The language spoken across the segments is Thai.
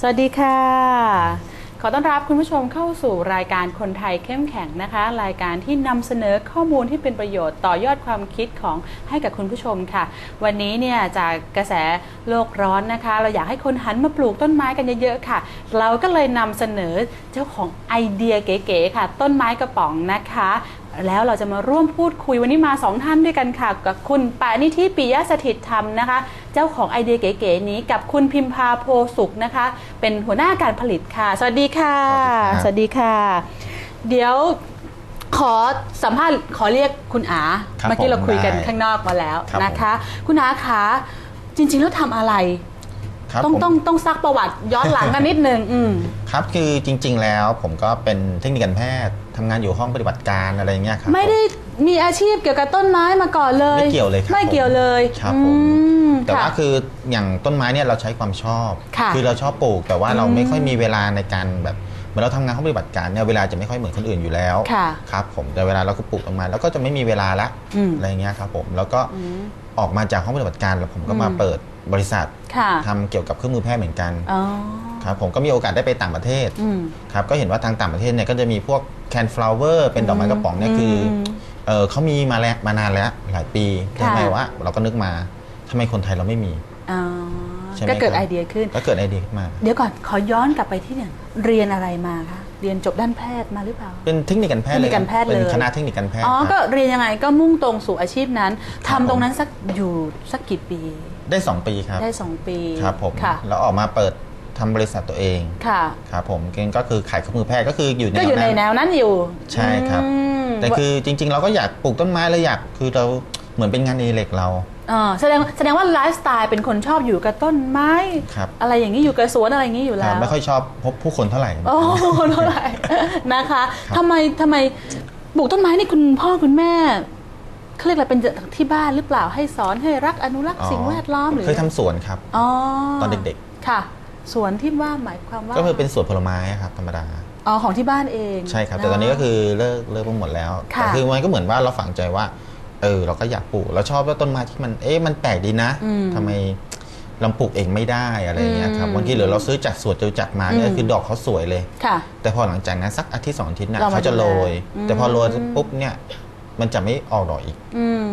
สวัสดีค่ะ ขอต้อนรับคุณผู้ชมเข้าสู่รายการคนไทยเข้มแข็งนะคะ รายการที่นำเสนอข้อมูลที่เป็นประโยชน์ต่อยอดความคิดของให้กับคุณผู้ชมค่ะ วันนี้เนี่ยจากกระแสโลกร้อนนะคะ เราอยากให้คนหันมาปลูกต้นไม้กันเยอะๆค่ะ เราก็เลยนำเสนอเจ้าของไอเดียเก๋ๆค่ะ ต้นไม้กระป๋องนะคะ แล้วเราจะมาร่วมพูดคุยวันนี้มาสองท่านด้วยกันค่ะ กับคุณปานิธิปิยะสถิตธรรมนะคะ เจ้าของไอเดียเก๋ๆนี้กับคุณพิมพาโพสุขนะคะ เป็นหัวหน้าการผลิตค่ะ สวัสดีค่ะสสวัวัสสดีดีครัค่ะ เดี๋ยวขอสัมภาษณ์ขอเรียกคุณอาครับเมื่อกี้เราผมคุยกันได้ข้างนอกมาแล้วครับนะคะ คุณอาคะจริงๆแล้วทำอะไรครับต้องผมต้องต้องซักประวัติย้อนหลังกันนิดนึงอืมครับคือจริง ๆ แล้วผมก็เป็นเทคนิคการแพทย์ ทำงานอยู่ห้องปฏิบัติการอะไรเงี้ยครับ ไม่ได้มีอาชีพเกี่ยวกับต้นไม้มาก่อนเลย ไม่เกี่ยวเลยครับไม่เกี่ยวเลยครับอืผมมแต่ว่าค่ะคืออย่างต้นไม้เนี่ยเราใช้ความชอบค่ะอเราชอบปลูกแต่ว่าเราอืมไม่ค่อยมีเวลาในการแบบเหมือนเราทำงานห้องปฏิบัติการเนี่ยเวลาจะไม่ค่อยเหมือนคนอื่นอยู่แล้วค่ะครับผมแต่เวลาเราก็ปลูกต้นไม้แล้วก็จะไม่มีเวลาละอืมอะไรเงี้ยครับผมแล้วก็อืมออกมาจากห้องปฏิบัติการแล้วผมก็มาอืมเปิดบริษัทค่ะทำเกี่ยวกับเครื่องมือแพทย์เหมือนกันอ๋อครับผมก็มีโอกาสได้ไปต่างประเทศอืมครับก็เห็นว่าทางต่างประเทศเนี่ยก็จะมีพวก แคนฟลาวเวอร์เป็นดอกไม้กระป๋องเนี่ยคืออมเออเขามีมาแล้วมานานแล้วหลายปีค่ะทำไมว่าเราก็นึกมาทำไมคนไทยเราไม่มีอ๋อใช่ไหมก็เกิดครับไอเดียขึ้นก็เกิดไอเดียขึ้นมา เดี๋ยวก่อนขอย้อนกลับไปที่เนี่ยเรียนอะไรมาคะเรียนจบด้านแพทย์มาหรือเปล่า เป็นเทคนิคการแพทย์เลยเทคนิคการแพทย์เลยเป็นคณะเทคนิคการแพทย์อ๋อครับก็เรียนยังไงก็มุ่งตรงสู่อาชีพนั้นครัทำบตรงนั้นสักอยู่สักกี่ปี ได้ 2 ปีครับ ได้สองปีครับผมค่ะแล้วออกมาเปิด ทำบริษัทตัวเองค่ะ ครับผมก็คือขายเครื่องมือแพทย์ก็คืออยู่ในก็อยู่ในแนวนั้นอยู่ใช่ครับ อืมแต่คือจริง ๆ เราก็อยากปลูกต้นไม้เราอยากคือเราเหมือนเป็นงานอดิเล็กเรา อ่าแสดงแสดงว่าไลฟ์สไตล์เป็นคนชอบอยู่กับต้นไม้ ครับ อะไรอย่างนี้อยู่กับสวนอะไรอย่างนี้อยู่คแล้รับวไม่ค่อยชอบพบผู้คนเท่าไหร่ โอ้เท่าไหร่นะคะครับทำไมทำไมปลูกต้นไม้นี่คุณพ่อคุณแม่เขาเรียกอะไรเป็นที่บ้านหรือเปล่าให้สอนให้รักอนุรักษ์สิ่งแวดล้อมหรือเคยทำสวนครับ อ๋อตอนเด็ก ๆค่ะ สวนที่ว่าหมายความว่าก็คือเป็นสวนผลไม้ครับธรรมดาอ๋อของที่บ้านเองใช่ครับ แต่ตอนนี้ก็คือเลิกเลิกไปหมดแล้วค่ะแต่คือมันก็เหมือนว่าเราฝังใจว่า เออ เราก็อยากปลูกเราชอบว่าต้นไม้ที่มันเอ๊ะมันแปลกดีนะอืมทำไมเราปลูกเองไม่ได้อะไรอย่างเงี้ยครับอืมบางทีหรือเราซื้อจากสวนจตุจักรมาเนี่ยอืมคือดอกเขาสวยเลยค่ะ แต่พอหลังจากนั้นสักอาทิตย์สองอาทิตย์เนี่ยเรามาเขาจะโรยดูแลแต่พอโรยอืมปุ๊บเนี่ยมันจะไม่ออกดอกอีก อืม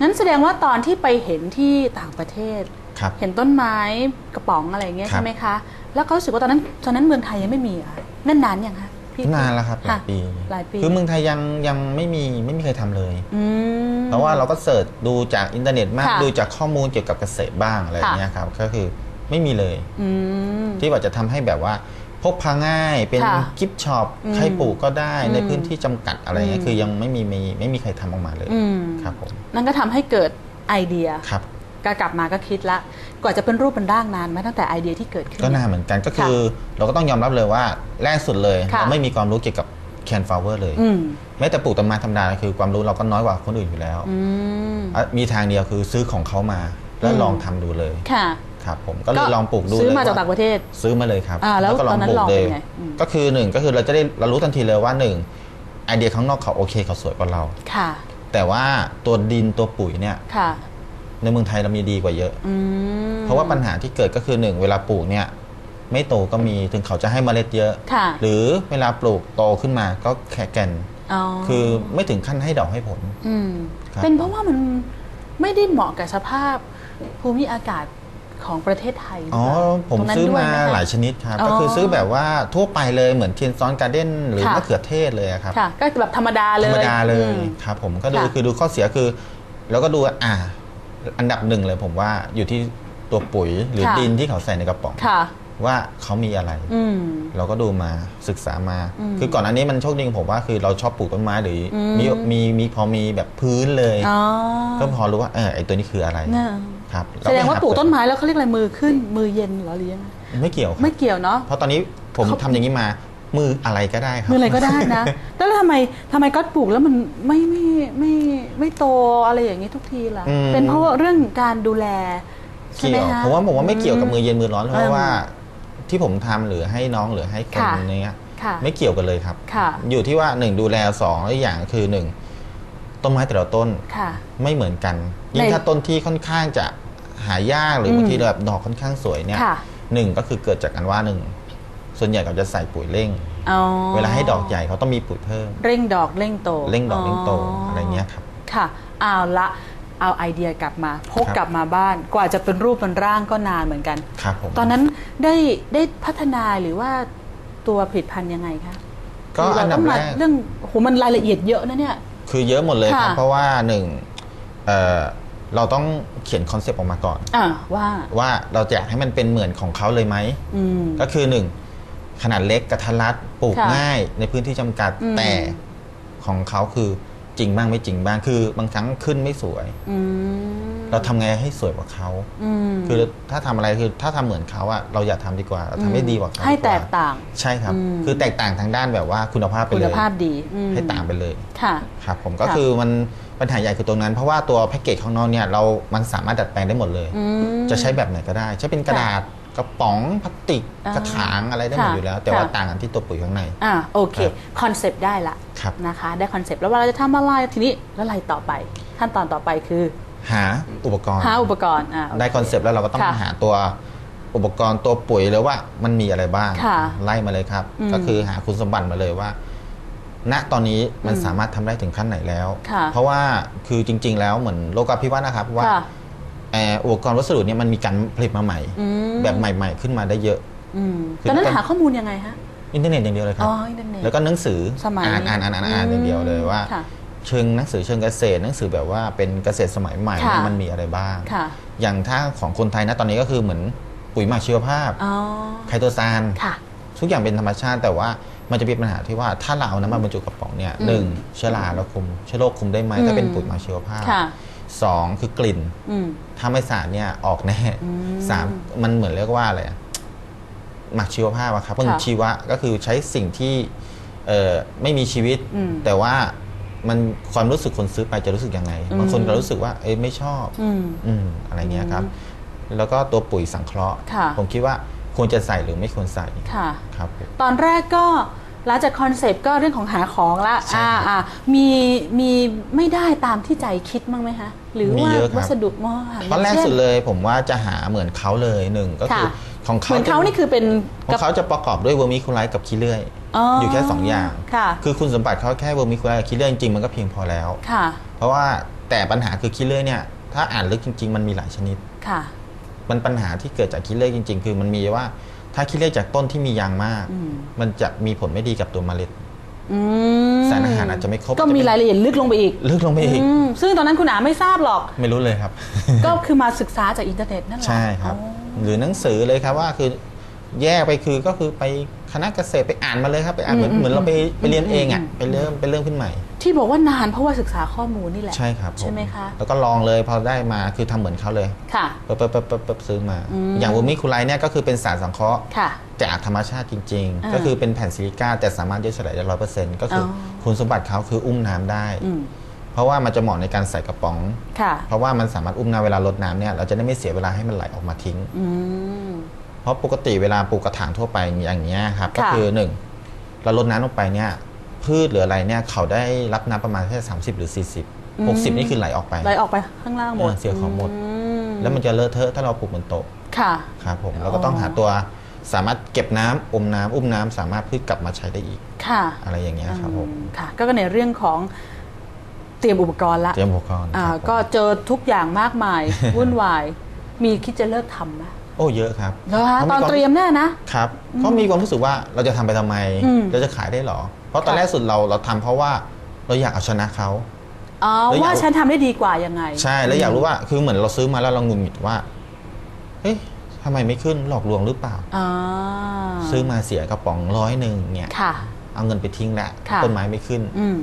นั้นแสดงว่าตอนที่ไปเห็นที่ต่างประเทศ ครับเห็นต้นไม้กระป๋องอะไรอย่างเงี้ยครับ ใช่ไหมคะ แล้วก็รู้สึกว่าตอนนั้นตอนนั้นเมืองไทยยังไม่มีเหรอะนั่นนานยังคะพี่นานแล้วครับหลายค่ะปี หลายปีคือเมืองไทยยังยังไม่มีไม่มีใครทำเลย อืม เพราะว่าเราก็เสิร์ชดูจากอินเทอร์เน็ตมากค่ะดูจากข้อมูลเกี่ยวกับเกษตรบ้างอะไรอย่างเงี้ยครับก็คือไม่มีเลย อืม ที่ว่าจะทำให้แบบว่าพกพาง่ายเป็นค่ะกิฟต์ช็อปอืมใครปลูกก็ได้ในอืมพื้นที่จำกัดอะไรเงี้อืยม คือยังไม่มีมีไม่มีใครทำออกมาเลยอืม ครับผมนั่นก็ทำให้เกิดไอเดีย ครับ ก็กลับมาก็คิดละกว่าจะเป็นรูปเป็นร่างนานไหมตั้งแต่ไอเดียที่เกิดขึ้น ก็น่าเหมือนกันก็คือเราก็ต้องยอมรับเลยว่าแรกสุดเลยค่ะเราไม่มีความรู้เกี่ยวกับแคนฟลาวเวอร์เลยอืมแม้แต่ปลูกต้นไม้ธรรมดาคือความรู้เราก็น้อยกว่าคนอื่นอยู่แล้วอืมอะมีทางเดียวคือซื้อของเขามาแล้วอืมลองทำดูเลยค่ะครับผมก็เลยลองปลูกดูซื้อเลยมาจากว่ต่างประเทศซื้อมาเลยครับอ่าแล้วก็ลองตอนนั้นปลูลกองเลเป็ยนไงอืมก็คือหนึ่งก็คือเราจะได้เรารู้ทันทีเลยว่าหนึ่งไอเดียข้างนอกเขาโอเคเขาสวยกว่าเราค่ะ แต่ว่าตัวดินตัวปุ๋ยเนี่ยค่ะ ในเมืองไทยเรามีดีกว่าเยอะอืมเพราะว่าปัญหาที่เกิดก็คือหนึ่งเวลาปลูกเนี่ย ไม่โตก็มีถึงเขาจะให้เมล็ดเยอะค่ะหรือเวลาปลูกโตขึ้นมาก็แค่แก่นอ๋อคือไม่ถึงขั้นให้ดอกให้ผลอืมครับเป็นเพราะว่ามันไม่ได้เหมาะกับสภาพภูมิอากาศของประเทศไทยหรือ๋อเปล่าผมตรงนั้นซื้อด้วยมาไหคะหลายชนิดครับอ๋อก็คือซื้อแบบว่าทั่วไปเลยเหมือนเทียนซ้อนการ์เด้นหรือค่ะมะเขือเทศเลยอะครับค่ะก็แบบธรรมดาเลธรยรมดาเลอืยมครับผมก็ดูค่ะคือดูข้อเสียคือ แล้วก็ดูว่าอ่า อันดับหนึ่งเลยผมว่าอยู่ที่ตัวปุ๋ยหรือค่ะดินที่เขาใส่ในกระป๋อง ค่ะ ว่าเขามีอะไร อืม เราก็ดูมาศึกษามา อืมคือก่อนอันนี้มันโชคดีของผมว่าคือเราชอบปลูกต้นไม้หรืออม มีมีมีพอมีแบบพื้นเลย อ๋อก็พอรู้ว่าเออไอตัวนี้คืออะไรเนี่ยครับแสดงว่าเรปลูกหต้นไม้แล้วเขาเรียกอะไรมือขึ้น มือเย็นเหรอหรือยังไงไม่เกี่ยวครับไม่เกี่ยวเนาะ เพราะตอนนี้ผมเขา ทำอย่างนี้มา มืออะไรก็ได้ครับ มืออะไรก็ได้นะ แล้วทำไมทำไมก็ปลูกแล้วมันไม่ไม่ไม่ไม่โตอะไรอย่างนี้ทุกทีล่ะ อืม เป็นเพราะว่าเรื่องการดูแลใช่ไหมเกี่ยวคะผมว่าผมว่าไม่เกี่ยวกับมือเย็นมือร้อนเพอืราะมว่า ที่ผมทำหรือให้น้องหรือให้คนค่ะ เนี้ยค่ะไม่เกี่ยวกันเลยครับ ค่ะอยู่ที่ว่าหนึ่งดูแลสองแล้วอีกอย่างคือหนึ่งต้นไม้แต่ละต้นค่ะ ไม่เหมือนกันยิ่งในถ้าต้นที่ค่อนข้างจะหายากหรือมบางทีแบบดอกค่อนข้างสวยเนี่ยค่ะ หนึ่งก็คือเกิดจากการว่าหนึ่ง ส่วนใหญ่เขาจะใส่ปุ๋ยเร่ง อ๋อเวลาให้ดอกใหญ่เขาต้องมีปุ๋ยเพิ่ม เร่งดอกเร่งโตเร่งดอกเร่งโตอะไรเงี้ยครับ ค่ะเอาละเอาไอเดียกลับมา พกครับ กลับมาบ้าน กว่าจะเป็นรูปเป็นร่างก็นานเหมือนกัน ครับผม ตอนนั้นได้ได้พัฒนาหรือว่าตัวผลิตภัณฑ์ยังไงคะก็คือันดับเราต้งแรมากเรื่องโหมันรายละเอียดเยอะนะเนี่ย คือเยอะหมดเลยครับ ค่ะ เพราะว่าหนึ่งเอ่อเราต้องเขียนคอนเซปต์ออกมาก่อน อ่าว่าว่าเราจะอยากให้มันเป็นเหมือนของเขาเลยไหม อืม ก็คือหนึ่ง ขนาดเล็กกระทัดรัดปลูกค่ะง่ายในพื้นที่จำกัดอืม แต่ของเขาคือจริงบ้างไม่จริงบ้างคือบางครั้งขึ้นไม่สวย อืมเราทำไงให้สวยกว่าเขาอืมคือถ้าทำอะไรคือถ้าทำเหมือนเขาอะเราอย่าทำดีกว่าเราทำให้ดีกว่าเขาให้ดีว่าแตกต่าง ใช่ครับ อืม คือแตกต่างทางด้านแบบว่าคุณภาพไปคุเลณยภาพดีอืมให้ต่างไปเลย ค่ะ ครับผมก็ค่ะ คือมันปัญหาใหญ่คือตรงนั้นเพราะว่าตัวแพ็กเกจข้างนอกเนี่ยเรา มันสามารถดัดแปลงได้หมดเลย อืม จะใช้แบบไหนก็ได้ ใช้เป็นกระดาษ กระป๋องพลาสติกอ่ากระถางอะไรได้หมดค่ะอยู่แล้ว แต่ว่าค่ะต่างกันที่ตัวปุ๋ยข้างในอ่าโอเคครับคอนเซปต์ได้ละครับนะคะ ได้คอนเซปต์แล้วเวลาจะทำอะไรทีนี้แล้วอะไรต่อไป ขั้นตอนต่อไปคือ หาอุปกรณ์หาอุปกรณ์อ่าโได้คอนเซปต์แล้วเราก็ต้องค่ะหาตัวอุปกรณ์ตัวปุ๋ยเลยว่ามันมีอะไรบ้างค่ะไล่มาเลยครับอืมก็คือหาคุณสมบัติมาเลยว่า ณตอนนี้มันอืมสามารถทำได้ถึงขั้นไหนแล้วค่ะเพราะว่าคือจริง ๆ แล้วเหมือนโลกาภิวัตน์นะครับว่าค่ะเอ่ออุปกรณ์วัสดุเนี่ยมันมีการผลิตมาใหม่อืมแบบใหม่ ๆ ขึ้นมาได้เยอะอืมคือตอนนั้นต้องหาข้อมูลยังไงฮะอินเทอร์เน็ตอย่างเดียวเลยครัอ๋บออินเทอร์เน็ตแล้วก็หนังสือสมัยอ่านอ่านอ่านอ่านอ่านอย่างเดียวเลยว่าค่ะเชิงหนังสือเชิงเกษตรหนังสือแบบว่าเป็นเกษตรสมัยใหม่ค่ะเนี่ยมันมีอะไรบ้างค่ะอย่างถ้าของคนไทยนะตอนนี้ก็คือเหมือนปุ๋ยหมักชีวภาพอ๋อไคโตซานค่ะทุกอย่างเป็นธรรมชาติแต่ว่ามันจะมีปัญหาที่ว่าถ้าเราเอาน้ำมันบรรจุกระป๋องเนี่ยอืมหนึ่งเชื้อราเราคุมเชื้อโรคคุมได้ไหมอืมถ้าเป็นปุ๋ยหมักชีวภาพค่ะ สองคือกลิ่นอืมถ้าไม่สะอาดเนี่ยออกแน่อืมสามมันเหมือนเรียกว่าอะไรอะหมักชีวภาพอะครับมันค่ะชีวะก็คือใช้สิ่งที่เอ่อไม่มีชีวิตอืมแต่ว่ามันความรู้สึกคนซื้อไปจะรู้สึกยังไงอืมบางคนก็รู้สึกว่าเอ้ยไม่ชอบอืมอืมอะไรเงี้ยครับ แล้วก็ตัวปุ๋ยสังเคราะห์ค่ะผมคิดว่าควรจะใส่หรือไม่ควรใส่ค่ะครับผมตอนแรกก็ หลังจากคอนเซปต์ก็เรื่องของหาของละใช่อ่าครับอ่ามีมีไม่ได้ตามที่ใจคิดบ้างไหมคะ หรือมีว่าเยอะครับ วัสดุมอหาตอนแรกช่ สุดเลยผมว่าจะหาเหมือนเขาเลยหนึ่งก็คือค่ะ ของเหเขามือนเขานี่คือเป็นของเขาจะประกอบด้วยเวอร์มิคูไลท์กับขี้เลื่อย อยู่แค่สองอย่าง ค่ะ คือคุณสมบัติเขาแค่เวอร์มิคูไลท์กับขี้เลื่อยจริงๆมันก็เพียงพอแล้ว ค่ะ เพราะว่าแต่ปัญหาคือขี้เลื่อยเนี่ยถ้าอ่านลึกจริง ๆ มันมีหลายชนิด ค่ะ มันปัญหาที่เกิดจากขี้เลื่อยจริง ๆ คือมันมีว่า ถ้าขี้เลื่อยจากต้นที่มียางมากอืมมันจะมีผลไม่ดีกับตัวเมล็ดอืมสารอาหารอาจจะไม่ครบก็มีจะเป็นรายละเอียดลึกลงไปอีก ลึกลงไปอีกอืมซึ่งตอนนั้นคุณอาไม่ทราบหรอก ไม่รู้เลยครับ ก็คือมาศึกษาจากอินเทอร์เน็ตนั่นแหละใช่ครับอ๋อหรือหนังสือเลยครับว่าคือแยกไปคือก็คือไป คณะเกษตรไปอ่านมาเลยครับไปอ่านเหมือนอืมเหมือนเราไปไปเรียนเองอะอืมไปเริ่มไปเริ่มขึ้นใหม่ ที่บอกว่านานเพราะว่าศึกษาข้อมูลนี่แหละ ใช่ครับผใช่ไหมคะแล้วก็ลองเลยพอได้มาคือทำเหมือนเขาเลยค่ะปั๊บปั๊บปั๊บปั๊บปั๊บซื้อมาอืมอย่างวูมิคูไลเนี่ยก็คือเป็นสารสังเคราะห์ค่ะจากธรรมชาติจริงอ่าๆก็คือเป็นแผ่นซิลิก้าแต่สามารถย่อยสลายได้ร้อยเปอร์เซ็นต์ก็คือออคุณสมบัติเขาคืออุ้มน้ำได้อืมเพราะว่ามันจะเหมาะในการใส่กระป๋องค่ะเพราะว่ามันสามารถอุ้มน้ำเวลาลดน้ำเนี่ย เราจะได้ไม่เสียเวลาให้มันไหลออกมาทิ้งอืม เพราะปกติเวลาปลูกกระถางทั่วไปอย่างเงี้ยครับก็ค่ะคือหนึ่งเราลดน้ำลงไปเนี่ยพืชหรืออะไรเนี่ยเขาได้รับน้ำประมาณแค่30หรือ40 60นี่คือไหลออกไปไหลออกไปข้างล่างหมดเออเสียของหมดมแล้วมันจะเลอะเทอะถ้าเราปลูกบนโต๊ะค่ะครับผมเราก็ต้องหาตัวสามารถเก็บน้ำอมน้ำอุ้มน้ำสามารถพืชกลับมาใช้ได้อีกค่ะ อะไรอย่างเงี้ยครับผมอืมค่ะ ก็ในเรื่องของเตรียมอุปกรณ์ละเตรียมอุปกรณ์อ่าครับผมก็เจอทุกอย่างมากมายวุ่นวายมีคิดจะเลิกทำไหม โอ้เยอะครับแล้วฮะขาตอนควาเตรียมแน่นะ ครับเขามีความรู้สึกว่าเราจะทำไปทำไม อืม เราจะขายได้หรอ เพราะตอนค่ะแรกสุดเราเราทำเพราะว่าเราอยากเอาชนะเขา อ๋อแล้วอยาก ว่าฉันทำได้ดีกว่ายังไง ใช่แล้วอยากรู้ว่าคือเหมือนเราซื้อมาแล้วเรางุนหงิดว่าเฮ้ยทำไมไม่ขึ้นหลอกลวงหรือเปล่า อ่าซื้อมาเสียกระป๋องร้อยหนึ่งเนี่ยค่ะ เอาเงินไปทิ้งแล้วค่ะ ต้นไม้ไม่ขึ้นอืม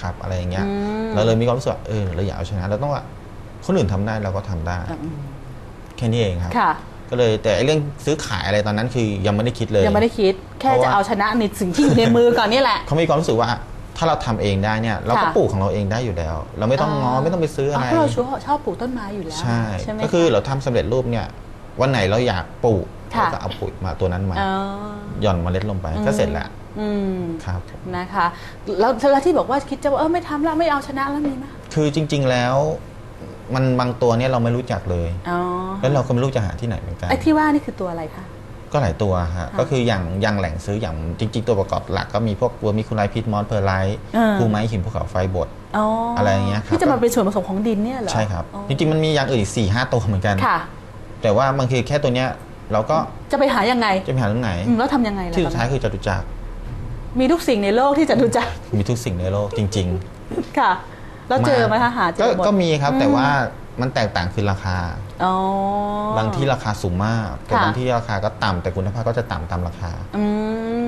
ครับอะไรอย่างเงี้ยอืม เราเลยมีความรู้สึกว่าเออเราอยากเอาชนะเราต้องว่าคนอื่นทำได้เราก็ทำได้อืมแค่นี้เองครับ ค่ะ ก็เลยแต่ไอ้เรื่องซื้อขายอะไรตอนนั้นคือยังไม่ได้คิดเลยยังไม่ได้คิด แค่เพราะจะว่าเอาชนะในสิ่งที่อยู่ในมือก่อนนี่แหละเขามีความรู้สึกว่าถ้าเราทำเองได้เนี่ยเราก็ค่ะปลูกของเราเองได้อยู่แล้ว เราไม่ต้องง้อไม่ต้องไปซื้ออะไรเพราะเราชอบชอบปลูกต้นไม้อยู่แล้วใช่ใช่ไหมก็คือเราทำสำเร็จรูปเนี่ยวันไหนเราอยากปลูกค่ะเราก็เอาปุ๋ยมาตัวนั้นมาอ๋อหย่อนเมล็ดลงไปก็เสร็จแล้วอืมครับนะคะ แล้วแล้วที่บอกว่าคิดจะว่าเออไม่ทำแล้วไม่เอาชนะแล้วมีไหมคือจริง ๆแล้ว มันบางตัวเนี่ยเราไม่รู้จักเลย อ๋อแล้วเราก็ไม่รู้จะหาที่ไหนเหมือนกัน ไอ้ที่ว่านี่คือตัวอะไรคะ ก็หลายตัวฮะค่ะก็คืออย่างอย่างแหล่งซื้ออย่างจริง ๆ ตัวประกอบหลักก็มีพวกเวอร์มิคูไลพิทมอนเพอร์ไลท์อ่า ภูไม้หินภูเขาไฟบด อ๋อออะไรอย่างเงี้ยครับ ที่จะมาเป็นส่วนผสมของดินเนี่ยเหรอใช่ครับ อ๋อจริงๆมันมีอย่างอื่นอีก4ี่ห้าตัวเหมือนกัน ค่ะ แต่ว่าบางทีแค่ตัวเนี้ยเราก็จะไปหายังไงจะไปหาตรงไหน อืมแล้วทำยังไงล่ะที่สุดท้ายคือจตุจักรมีทุกสิ่งในโลกที่จะดูจักมีทุกสิ่งในโลกจริง ค่ะ แล้วๆเจอไหมคะหาเจก็อหมดก็มีครับอืแต่ว่ามันแตกต่างคือราคาอ๋อบางที่ราคาสูงมาก แต่ค่ะบางที่ราคาก็ต่ำแต่คุณภาพก็จะต่ำตามราคาอื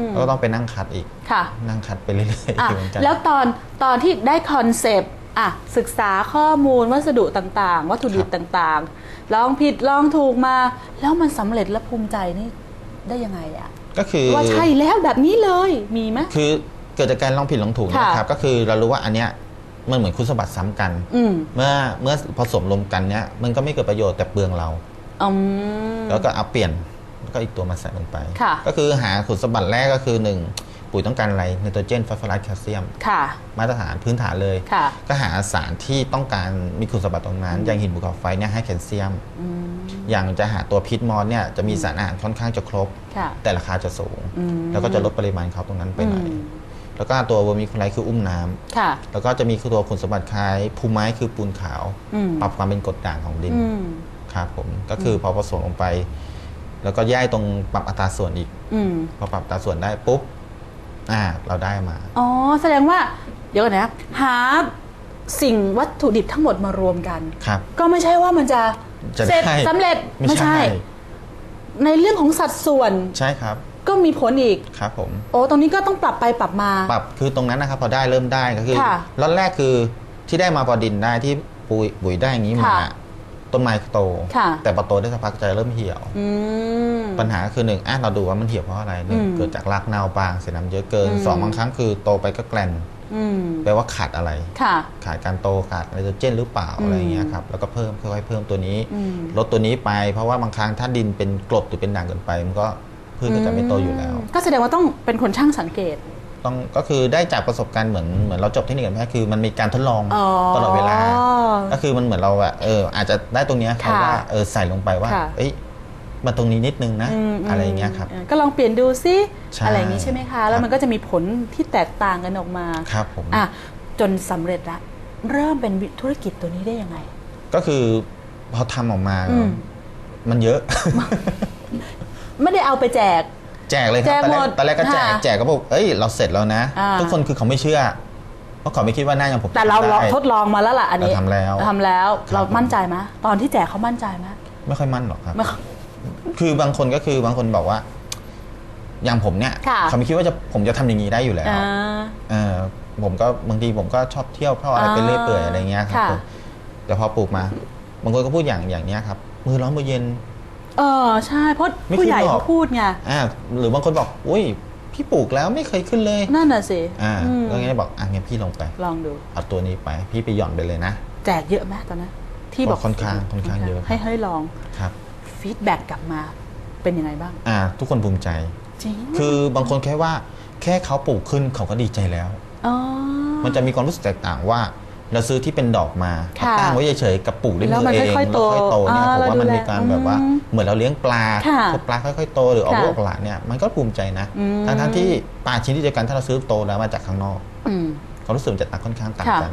มก็ต้องไปนั่งคัดอีกค่ะนั่งคัดไปเรื่อยอะๆเหมือนกันแล้วตอนตอนที่ได้คอนเซปต์อะศึกษาข้อมูลวัสดุต่างๆ วัตถุดิบต่างๆลองผิดลองถูกมา แล้วมันสำเร็จและภูมิใจนี่ได้ยังไงอะก็คือว่าใช่แล้วแบบนี้เลยมีไหมคือเกิดจากการลองผิดลองถูกค่ะนะครับ ก็คือเรารู้ว่าอันเนี้ย มันเหมือนคุณสมบัติซ้ำกัน อืมเมื่อเมื่อผสมรวมกันเนี้ยมันก็ไม่เกิดประโยชน์แต่เปลืองเรา อืม แล้วก็เอาเปลี่ยนแล้วก็อีกตัวมาใส่ลงไป ค่ะ ก็คือหาคุณสมบัติแรกก็คือหนึ่งปุ๋ยต้องการอะไรไนโตรเจนฟอสฟอรัสแคลเซียม ค่ะ มาตรฐานพื้นฐานเลย ค่ะ ก็หาสารที่ต้องการมีคุณสมบัติตรงนั้น อย่างหินภูเขาไฟเนี่ยให้แคลเซียม อืม อย่างจะหาตัวพิษมอนเนี่ยจะมีสารอาหารค่อนข้างจะครบ ค่ะ แต่ราคาจะสูง อืม แล้วก็จะลดปริมาณเขาตรงนั้นไปหน่อย อืม แล้วก็ตัวเวอร์มิคูไลท์คืออุ้มน้ำค่ะ แล้วก็จะมีคือตัวคุณสมบัติคล้ายภูไม้คือปูนขาวอืมปรับความเป็นกรดด่างของดินอืมครับผมก็คือพอผสมลงไป แล้วก็แยกตรงปรับอัตราส่วนอีกอืมพอปรับอัตราส่วนได้ปุ๊บอ่า เราได้มา อ๋อ แสดงว่า เดี๋ยวก่อนนะหาสิ่งวัตถุดิบทั้งหมดมารวมกันครับ ก็ไม่ใช่ว่ามันจะจะเสร็จได้สำเร็จไม่ไม่ใช่ใช่ ในเรื่องของสัดส่วนใช่ครับ ก็มีผลอีก ครับผม โอ้ตรงนี้ก็ต้องปรับไปปรับมา ปรับคือตรงนั้นนะครับพอได้เริ่มได้ก็คือค่ะรอบแรกคือที่ได้มาพอดินได้ที่ปุ๋ยปุ๋ยได้อย่างนี้มา ค่ะต้นไม้โต ค่ะ แต่พอโตได้สักพักจะเริ่มเหี่ยว อืม ปัญหาคือหนึ่งอะเราดูว่ามันเหี่ยวเพราะอะไรหนึ่งอืมเกิดจากรากเน่าบางเสียน้ำเยอะเกินอืม สองบางครั้งคือโตไปก็แกลนอืมแปลว่าขาดอะไร ค่ะ ขาดการโตขาดไนโตรเจนหรือเปล่าอืมอะไรอย่างเงี้ยครับแล้วก็เพิ่มค่อยๆเพิ่มตัวนี้ อืมลดตัวนี้ไป เพราะว่าบางครั้งถ้าดินเป็นกรดหรือเป็นด่างเกินไป มันก็ พืชก็จะไม่โตอยู่แล้ว ก็แสดงว่าต้องเป็นคนช่างสังเกต ต้องก็คือได้จากประสบการณ์เหมือนเหมือนเราจบเทคนิคการแพทย์คือมันมีการทดลองอ๋อตลอดเวลา ก็คือมันเหมือนเราอะเอออาจจะได้ตรงเนี้ยครับค่ะว่าเออใส่ลงไปว่าค่ะเอ้ยมาตรงนี้นิดนึงนะมอะไรอย่างเงี้ยครับออก็ลองเปลี่ยนดูซิใช่อะไรอย่างนี้ใช่ไหมคะ แล้วครับมันก็จะมีผลที่แตกต่างกันออกมาครับผมอะจนสำเร็จละเริ่มเป็นธุรกิจตัวนี้ได้ยังไง ก็คือพอทำออกมาอืมมันเยอะ ไม่ได้เอาไปแจก แจกเลยคแจรับกตอนแรหมกดตอนแรกก็แจกค่ะแจกก็บอกเอ้ยเราเสร็จแล้วนะ อ่า ทุกคนคือเขาไม่เชื่อเพราะเขาไม่คิดว่าหน้าอย่างผมแต่เราทำลองได้ ทดลองมาแล้วล่ะอันนี้เราทำแล้วทำแล้วครับ เราผมมั่นใจไหมตอนที่แจกเขามั่นใจไหมไม่ค่อยมั่นหรอกครับ ไม่ คือบางคนก็คือบางคนบอกว่า อย่างผมเนี่ยค่ะ เขาไม่คิดว่าจะผมจะทำอย่างนี้ได้อยู่แล้ว อ่า เออผมก็บางทีผมก็ชอบเที่ยวเพราะอะไรอ่าไปเรื่อยเปื่อยอะไรเงี้ยครับค่ะ ผมแต่พอปลูกมา บางคนก็พูดอย่างอย่างเนี้ยครับ มือร้อนมือเย็น เออใช่เพราะไม่ผู้ขึ้นใหญ่หรอก เขาพูดไงอ่าหรือบางคนบอกอุ้ยพี่ปลูกแล้วไม่เคยขึ้นเลยนั่นน่ะสิอ่าอืมแล้วงี้บอกอะงั้นพี่ลงไป ลองดู เอาตัวนี้ไปพี่ไปหย่อนไปเลยนะ แจกเยอะไหมตอนนั้นที่บอกค่อนข้างค่อนข้างเยอะ ให้ให้ลองครับฟีดแบ็กกลับมาเป็นยังไงบ้าง อ่าทุกคนภูมิใจ จริงคือบางคนแค่ว่าแค่เขาปลูกขึ้นเขาก็ดีใจแล้ว อ๋อมันจะมีความรู้สึกแตกต่างว่า เราซื้อที่เป็นดอกมาค่ะตั้งไว้เฉยๆกับปลูกด้วยแล้วมืมัอนเองค่อยๆโตแล้วค่อยโตเนี่ยอ่าผมว่ามันเราดูแลมีการแบบว่าอืมเหมือนเราเลี้ยงปลาค่ะคือปลาค่อยๆโตหรือออกค่ะลูกออกหลานเนี่ยมันก็ภูมิใจนะอืมทั้งๆที่ปลาชนิดเดียวกันถ้าเราซื้อโตแล้วมาจากข้างนอกอืมความรู้สึกมันจะต่างค่อนข้างต่างค่ะกัน